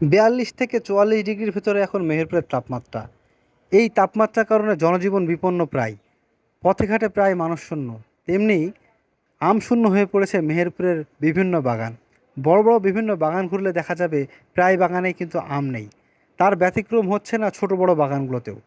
বিয়াল্লিশ থেকে চুয়াল্লিশ ডিগ্রির ভিতরে এখন মেহেরপুরের তাপমাত্রা। এই তাপমাত্রার কারণে জনজীবন বিপন্ন প্রায়। পথে ঘাটে প্রায় মানুষ শূন্য তেমনি আমশূন্য হয়ে পড়েছে মেহেরপুরের বিভিন্ন বাগান। বড় বড় বিভিন্ন বাগান ঘুরলে দেখা যাবে প্রায় বাগানেই কিন্তু আম নেই। তার ব্যতিক্রম হচ্ছে না ছোট বড় বাগানগুলোতেও।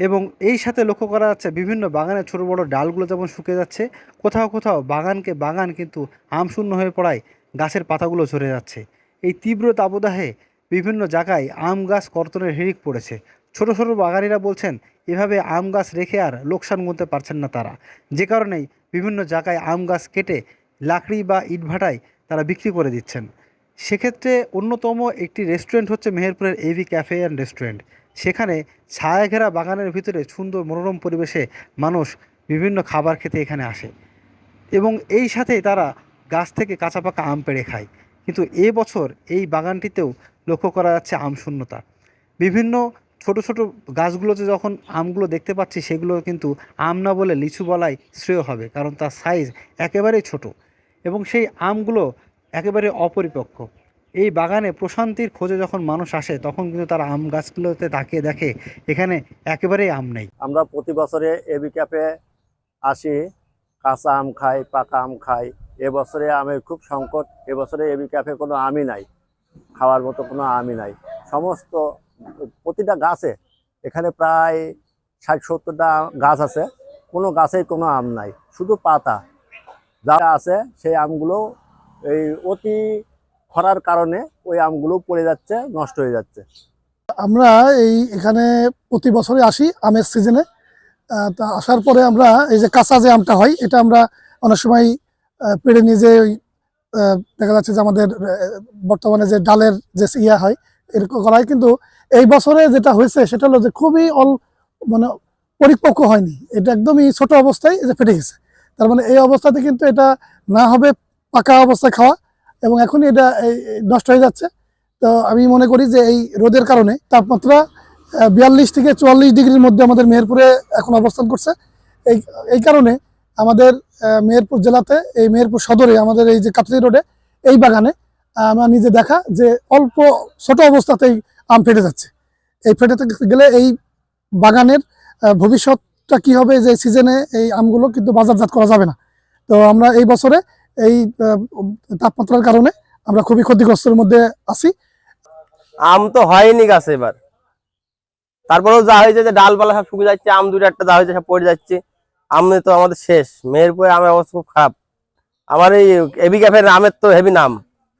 এবং এই সাথে লক্ষ্য করা যাচ্ছে বিভিন্ন বাগানের ছোট বড় ডালগুলো যেমন শুকিয়ে যাচ্ছে, কোথাও কোথাও বাগানকে বাগান কিন্তু আমশূন্য হয়ে পড়ায় গাছের পাতাগুলো ঝরে যাচ্ছে। এই তীব্র তাপদাহে বিভিন্ন জায়গায় আম গাছ কর্তনের হিড়িক পড়েছে। ছোট ছোট বাগানিরা বলছেন, এভাবে আম গাছ রেখে আর লোকসান গুনতে পারছেন না তারা। যে কারণেই বিভিন্ন জায়গায় আম গাছ কেটে লাকড়ি বা ইটভাটায় তারা বিক্রি করে দিচ্ছেন। সেক্ষেত্রে অন্যতম একটি রেস্টুরেন্ট হচ্ছে মেহেরপুরের এভি ক্যাফে অ্যান্ড রেস্টুরেন্ট। সেখানে ছায়া ঘেরা বাগানের ভিতরে সুন্দর মনোরম পরিবেশে মানুষ বিভিন্ন খাবার খেতে এখানে আসে এবং এই সাথে তারা গাছ থেকে কাঁচা পাকা আম পেড়ে খায়। কিন্তু এ বছর এই বাগানটিতেও লক্ষ্য করা যাচ্ছে আম শূন্যতা। বিভিন্ন ছোট ছোট গাছগুলোতে যখন আমগুলো দেখতে পাচ্ছি, সেগুলো কিন্তু আম না বলে লিচু বলাই শ্রেয় হবে, কারণ তার সাইজ একেবারেই ছোট এবং সেই আমগুলো একেবারে অপরিপক্ক। এই বাগানে প্রশান্তির খোঁজে যখন মানুষ আসে, তখন কিন্তু তারা আম গাছগুলোতে তাকিয়ে দেখে, এখানে একেবারেই আম নেই। আমরা প্রতি বছরে এবি ক্যাপে আসি, কাঁচা আম খাই, পাকা আম খাই। এবছরে আমের খুব সংকট, এবছরে এবি ক্যাফে কোনো আমই নাই, খাওয়ার মতো কোনো আমই নাই। সমস্ত প্রতিটা গাছে, এখানে প্রায় ষাট সত্তরটা গাছ আছে, কোনো গাছেই কোনো আম নাই, শুধু পাতা। যা আছে সেই আমগুলো এই অতি খরার কারণে ওই আমগুলো পড়ে যাচ্ছে, নষ্ট হয়ে যাচ্ছে। আমরা এই এখানে প্রতি বছরে আসি আমের সিজনে। তা আসার পরে আমরা এই যে কাঁচা যে আমটা হয়, এটা আমরা অনেক সময় পেড়ে নিয়ে যে ওই, দেখা যাচ্ছে যে আমাদের বর্তমানে যে ডালের যে ইয়া হয় এরকম করা হয় কিন্তু এই বছরে যেটা হয়েছে সেটা হলো যে খুবই অল মানে পরিপক্ক হয়নি। এটা একদমই ছোট অবস্থায় যে ফেটে গেছে। তার মানে এই অবস্থাতে কিন্তু এটা না হবে পাকা অবস্থায় খাওয়া এবং এখনই এটা নষ্ট হয়ে যাচ্ছে। তো আমি মনে করি যে এই রোদের কারণে তাপমাত্রা বিয়াল্লিশ থেকে চুয়াল্লিশ ডিগ্রির মধ্যে আমাদের মেহেরপুরে এখন অবস্থান করছে। এই এই কারণে আমাদের মেহেরপুর জেলাতে, এই মেহেরপুর সদরে, আমাদের এই যে কাতলি রোডে, এই বাগানে, আমার নিজে দেখা যে অল্প ছোট অবস্থাতেই আম ফেটে যাচ্ছে। এই ফেটে গেলে এই বাগানের ভবিষ্যৎটা কি হবে, যে সিজনে এই আমগুলো কিন্তু বাজারজাত করা যাবে না। তো আমরা এই বছরে এই তাপমাত্রার কারণে আমরা খুবই ক্ষতিগ্রস্তের মধ্যে আছি। আম তো হয়নি গাছে এবার। তারপরেও যা হয়েছে যে ডালপালা সব শুকিয়ে যাচ্ছে, আম দুটো একটা যা হয়েছে সব পড়ে যাচ্ছে। আম তো আমাদের শেষ। মেহেরপুরে আমের অবস্থা খুব খারাপ। আমার এই এবি ক্যাফের নামের তো হেভি নাম।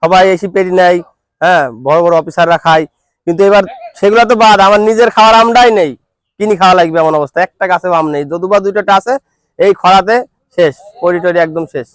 সবাই এসি পেরি নেয় হ্যাঁ বড় বড় অফিসাররা খায়। কিন্তু এবার সেগুলো তো বাদ, আমার নিজের খাওয়ার আমটাই নেই। কিনি খাওয়া লাগবে এমন অবস্থা? একটা গাছে আম নেই। যদু দুইটা আছে, এই খরাতে শেষ, পরি টরি একদম শেষ।